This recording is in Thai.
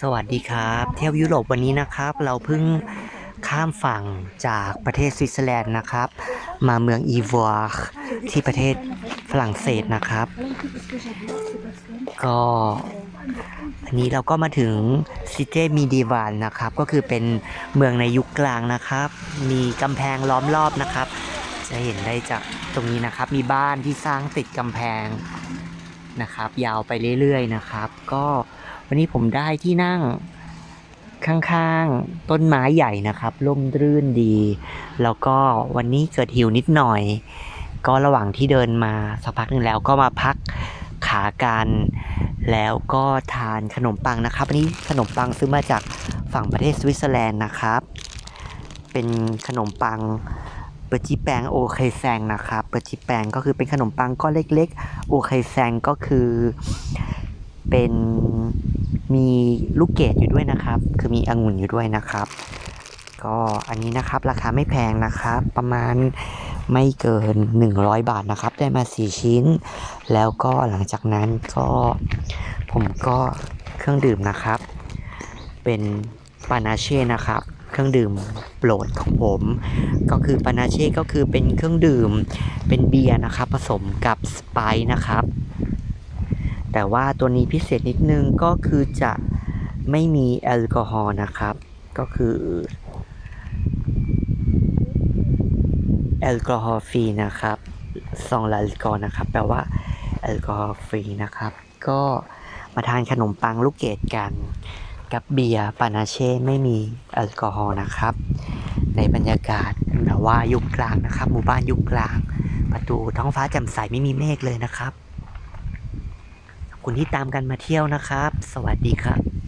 สวัสดีครับ เที่ยวยุโรปวันนี้นะครับ เราเพิ่งข้ามฝั่งจากประเทศสวิตเซอร์แลนด์นะครับ มาเมืองอีวอร์ที่ประเทศฝรั่งเศสนะครับ ก็อันนี้เราก็มาถึงซิเตมีดีวานนะครับ ก็คือเป็นเมืองในยุคกลางนะครับ มีกำแพงล้อมรอบนะครับ จะเห็นได้จากตรงนี้นะครับ มีบ้านที่สร้างติดกำแพงนะครับ ยาวไปเรื่อยๆนะครับ ก็ วันนี้ผมได้ที่นั่งข้างๆ ต้นไม้ใหญ่นะครับร่มรื่นดี แล้วก็วันนี้เกิดหิวนิดหน่อย ก็ระหว่างที่เดินมาสักพักหนึ่งแล้วก็มาพักขากันแล้วก็ทานขนมปังนะครับอันนี้ขนมปังซื้อมาจากฝั่งประเทศสวิตเซอร์แลนด์นะครับ เป็นขนมปังเปอร์จิแปงโอเคแซงนะครับเปอร์จิแปงก็คือเป็นขนมปังก้อนเล็กๆโอเคแซงก็คือเป็น มีลูกเกดอยู่ด้วยนะครับ คือมีองุ่นอยู่ด้วยนะครับ ก็อันนี้นะครับราคาไม่แพงนะครับ ประมาณไม่เกิน 100 บาทนะครับ ได้มา 4 ชิ้น แล้วก็หลังจากนั้นก็ผมก็เครื่องดื่มนะครับ เป็นปานาเช่นะครับ เครื่องดื่มโปรดของผม ก็คือปานาเช่ก็คือเป็นเครื่องดื่มเป็นเบียร์นะครับ ผสมกับสไปซ์นะครับ แต่ว่าตัวนี้พิเศษนิดนึงก็คือจะไม่มีแอลกอฮอล์นะครับ ก็คือแอลกอฮอล์ฟรีนะครับซองลาลิกอนะครับ แปลว่าแอลกอฮอล์ฟรีนะครับ ก็มาทานขนมปังลูกเกดกัน กับเบียร์ปานาเช่ไม่มีแอลกอฮอล์นะครับ ในบรรยากาศแบบว่ายุคกลางนะครับ หมู่บ้านยุคกลาง ประตูท้องฟ้าแจ่มใสไม่มีเมฆเลยนะครับขอบ คุณที่ตามกันมาเที่ยวนะครับ สวัสดีครับ